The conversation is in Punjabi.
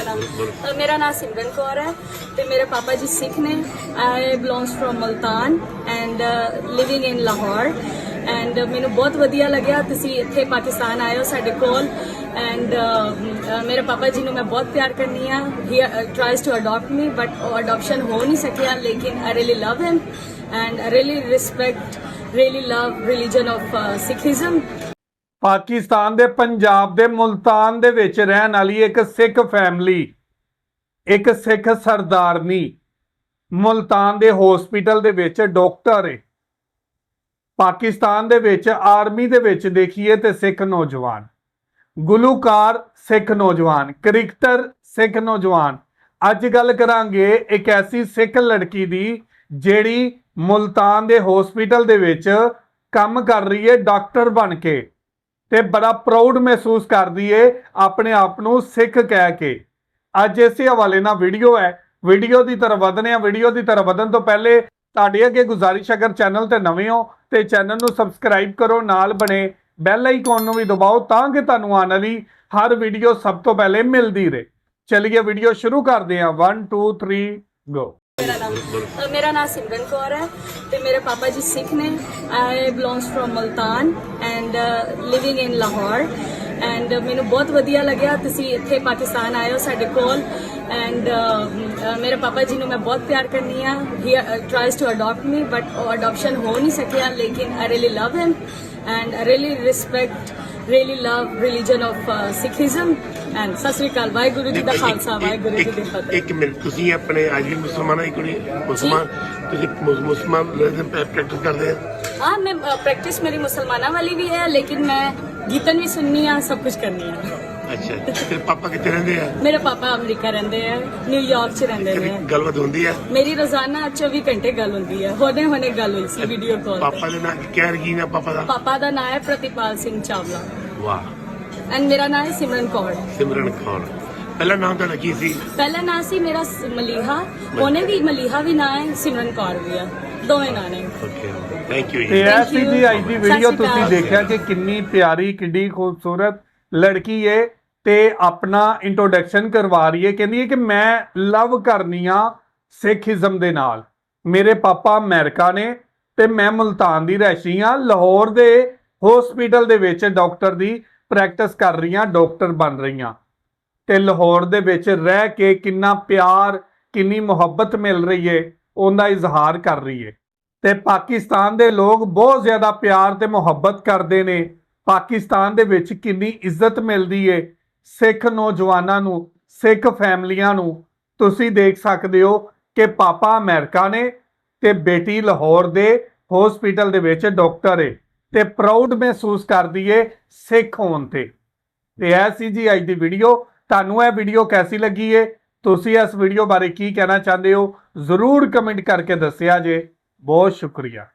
ਮੇਰਾ ਨਾਮ ਮੇਰਾ ਨਾਮ ਸਿਮਰਨ ਕੌਰ ਹੈ ਤੇ ਮੇਰੇ ਪਾਪਾ ਜੀ ਸਿੱਖ ਨੇ। I belongs from Multan and living in Lahore and ਮੈਨੂੰ ਬਹੁਤ ਵਧੀਆ ਲੱਗਿਆ। ਤੁਸੀਂ ਇੱਥੇ ਪਾਕਿਸਤਾਨ ਆਏ ਹੋ ਸਾਡੇ ਕੋਲ ਐਂਡ ਮੇਰੇ ਪਾਪਾ ਜੀ ਨੂੰ ਮੈਂ ਬਹੁਤ ਪਿਆਰ ਕਰਨੀ ਆ। He tries to adapt me but ਉਹ ਅਡਾਪਸ਼ਨ ਹੋ ਨਹੀਂ ਸਕਿਆ ਲੇਕਿਨ I really love him and I really respect really love religion of Sikhism Pakistan ਦੇ ਪੰਜਾਬ ਦੇ ਮੁਲਤਾਨ ਦੇ ਵਿੱਚ ਰਹਿਣ ਵਾਲੀ ਇੱਕ ਸਿੱਖ ਫੈਮਿਲੀ ਇੱਕ ਸਿੱਖ ਸਰਦਾਰਨੀ, ਮੁਲਤਾਨ ਦੇ ਹਸਪੀਟਲ ਦੇ ਵਿੱਚ ਡਾਕਟਰ ਹੈ ਪਾਕਿਸਤਾਨ ਦੇ ਵਿੱਚ ਆਰਮੀ ਦੇ ਵਿੱਚ ਦੇਖੀਏ ਤੇ ਸਿੱਖ ਨੌਜਵਾਨ, ਗੁਲੂਕਾਰ ਸਿੱਖ ਨੌਜਵਾਨ, ਕ੍ਰਿਕਟਰ ਸਿੱਖ ਨੌਜਵਾਨ। ਅੱਜ ਗੱਲ ਕਰਾਂਗੇ ਇੱਕ ਐਸੀ ਸਿੱਖ ਲੜਕੀ ਦੀ ਜਿਹੜੀ ਮੁਲਤਾਨ ਦੇ ਹਸਪੀਟਲ ਦੇ ਵਿੱਚ ਕੰਮ ਕਰ ਰਹੀ ਹੈ ਡਾਕਟਰ ਬਣ ਕੇ। ਤੇ ਬੜਾ ਪ੍ਰਾਊਡ ਮਹਿਸੂਸ ਕਰਦੀ ਏ ਆਪਣੇ ਆਪ ਨੂੰ ਸਿੱਖ ਕਹਿ ਕੇ। ਅੱਜ ਇਸੇ ਹਵਾਲੇ ਨਾਲ ਵੀਡੀਓ ਹੈ। ਵੀਡੀਓ ਦੀ ਤਰਫ ਵਧਨੇ ਆ ਵੀਡੀਓ ਦੀ ਤਰਫ ਵਧਣ ਤੋਂ ਪਹਿਲੇ ਤੁਹਾਡੇ ਅੱਗੇ ਗੁਜ਼ਾਰਿਸ਼ ਅਗਰ ਚੈਨਲ ਤੇ ਨਵੇਂ ਹੋ ਤੇ ਚੈਨਲ ਨੂੰ ਸਬਸਕ੍ਰਾਈਬ ਕਰੋ, ਨਾਲ ਬਣੇ ਬੈਲ ਆਈਕਨ ਨੂੰ ਵੀ ਦਬਾਓ ਤਾਂ ਕਿ ਤੁਹਾਨੂੰ ਆਉਣ ਵਾਲੀ ਹਰ ਵੀਡੀਓ ਸਭ ਤੋਂ ਪਹਿਲੇ ਮਿਲਦੀ ਰਹੇ। ਚਲਿਏ ਵੀਡੀਓ ਸ਼ੁਰੂ ਕਰਦੇ ਹਾਂ। 1 2 3 ਗੋ ਮੇਰਾ ਨਾਮ ਅ, ਮੇਰਾ ਨਾਮ ਸਿਮਰਨ ਕੌਰ ਹੈ ਤੇ ਮੇਰੇ ਪਾਪਾ ਜੀ ਸਿੱਖ ਨੇ। I belongs from Multan and living in Lahore and ਮੈਨੂੰ ਬਹੁਤ ਵਧੀਆ ਲੱਗਿਆ। ਤੁਸੀਂ ਇੱਥੇ ਪਾਕਿਸਤਾਨ ਆਏ ਹੋ ਸਾਡੇ ਕੋਲ ਐਂਡ ਮੇਰੇ ਪਾਪਾ ਜੀ ਨੂੰ ਮੈਂ ਬਹੁਤ ਪਿਆਰ ਕਰਨੀ ਆ he tries to adapt me but ਉਹ ਅਡਾਪਸ਼ਨ ਹੋ ਨਹੀਂ ਸਕਿਆ ਲੇਕਿਨ I really love him and I really respect really love religion of uh, Sikhism. And Sat Sri ਅਕਾਲ ਵਾਹਿਗੁਰੂ ਜੀ ਦਾ ਖਾਲਸਾ ਵਾਹਿਗੁਰੂ ਜੀ ਦੀ ਫਤਿਹ। ਇੱਕ ਮਿੰਟ ਤੁਸੀਂ ਆਪਣੇ ਅੱਜ ਵੀ ਮੁਸਲਮਾਨਾਂ ਦੀ ਕੁੜੀ ਮੁਸਲਮਾਨ ਤੁਸੀਂ ਮੁਸ- ਮੁਸਲਮਾਨ ਪ੍ਰੈਕਟਿਸ ਕਰਦੇ ਆ? ਹਾਂ ਮੈਂ ਪ੍ਰੈਕਟਿਸ ਮੇਰੀ ਮੁਸਲਮਾਨਾਂ ਵਾਲੀ ਵੀ ਹੈ ਲੇਕਿਨ ਮੈਂ ਗੀਤਨ ਵੀ ਸੁਣਨੀ ਆ ਸਭ ਕੁਝ ਕਰਨੀ ਆ। ਅੱਛਾ ਤੇਰੇ ਪਾਪਾ ਕਿੱਥੇ ਰਹਿੰਦੇ ਆ? ਮੇਰੇ ਪਾਪਾ ਅਮਰੀਕਾ ਰਹਿੰਦੇ ਆ ਨਿਊਯਾਰਕ ਚ ਰਹਿੰਦੇ ਕਦੀ ਨੇ। ਗੱਲਬਾਤ ਹੁੰਦੀ ਆ? ਮੇਰੀ ਰੋਜ਼ਾਨਾ 24 ਘੰਟੇ ਗੱਲ ਹੁੰਦੀ ਹੈ ਹੁਣੇ ਹੁਣੇ ਗੱਲ ਹੋਈ ਸੀ ਵੀਡੀਓ ਕਾਲ ਪਾਪਾ ਦੇ ਨਾਲ ਕਹਿ ਰਗੀ ਨਾ ਪਾਪਾ ਦਾ? ਪਾਪਾ ਦਾ ਨਾਮ ਹੈ ਪ੍ਰਤੀਪਾਲ ਸਿੰਘ ਚਾਵਲਾ। ਵਾਹ। ਐਂਡ ਮੇਰਾ ਨਾਮ ਹੈ ਸਿਮਰਨ ਕੌਰ। ਸਿਮਰਨ ਕੌਰ। ਪਹਿਲਾ ਨਾਮ ਤੁਹਾਡਾ ਕੀ ਸੀ? ਪਹਿਲਾ ਨਾਮ ਸੀ ਮੇਰਾ ਮਲੀਹਾ। ਉਹਨੇ ਵੀ ਮਲੀਹਾ ਵੀ ਨਾਂ ਹੈ ਸਿਮਰਨ ਕੌਰ ਵੀ ਆ। ਮੈਂ ਲਵ ਕਰਨੀ ਆ ਸਿੱਖੀਜ਼ਮ ਦੇ ਨਾਲ। ਮੇਰੇ ਪਾਪਾ ਅਮਰੀਕਾ ਨੇ ਤੇ ਮੈਂ ਮੁਲਤਾਨ ਦੀ ਰਹਿਸ਼ੀ ਆ ਲਾਹੌਰ ਦੇ ਹਸਪੀਟਲ ਦੇ ਵਿੱਚ ਡਾਕਟਰ ਦੀ ਪ੍ਰੈਕਟਿਸ ਕਰ ਰਹੀਆਂ ਆ ਡਾਕਟਰ ਬਣ ਰਹੀਆਂ। ਆ ਤੇ ਲਾਹੌਰ ਦੇ ਵਿੱਚ ਰਹਿ ਕੇ ਕਿੰਨਾ ਪਿਆਰ, ਕਿੰਨੀ ਮੁਹੱਬਤ ਮਿਲ ਰਹੀ ਏ, ਉਹਦਾ ਇਜ਼ਹਾਰ ਕਰ ਰਹੀ ਏ। ਤੇ ਪਾਕਿਸਤਾਨ ਦੇ ਲੋਕ ਬਹੁਤ ਜ਼ਿਆਦਾ ਪਿਆਰ ਤੇ ਮੁਹੱਬਤ ਕਰਦੇ ਨੇ। ਪਾਕਿਸਤਾਨ ਦੇ ਵਿੱਚ ਕਿੰਨੀ ਇੱਜ਼ਤ ਮਿਲਦੀ ਏ, ਸਿੱਖ ਨੌਜਵਾਨਾਂ ਨੂੰ, ਸਿੱਖ ਫੈਮਲੀਆਂ ਨੂੰ। ਤੁਸੀਂ ਦੇਖ ਸਕਦੇ ਹੋ ਕਿ ਪਾਪਾ ਅਮਰੀਕਾ ਨੇ ਤੇ ਬੇਟੀ ਲਾਹੌਰ ਦੇ ਹਸਪੀਟਲ ਦੇ ਵਿੱਚ ਡਾਕਟਰ ਏ। ਤੇ ਪ੍ਰਾਊਡ ਮਹਿਸੂਸ ਕਰਦੀ ਏ ਸਿੱਖ ਹੋਣ ਤੇ। ਤੇ ਇਹ ਸੀ ਜੀ ਅੱਜ ਦੀ ਵੀਡੀਓ ਤੁਹਾਨੂੰ ਇਹ ਵੀਡੀਓ ਕੈਸੀ ਲੱਗੀ ਏ? ਤੁਸੀਂ ਇਸ ਵੀਡੀਓ ਬਾਰੇ ਕੀ ਕਹਿਣਾ ਚਾਹੁੰਦੇ ਹੋ? ਜ਼ਰੂਰ ਕਮੈਂਟ ਕਰਕੇ ਦੱਸਿਆ ਜੇ। ਬਹੁਤ ਸ਼ੁਕਰੀਆ।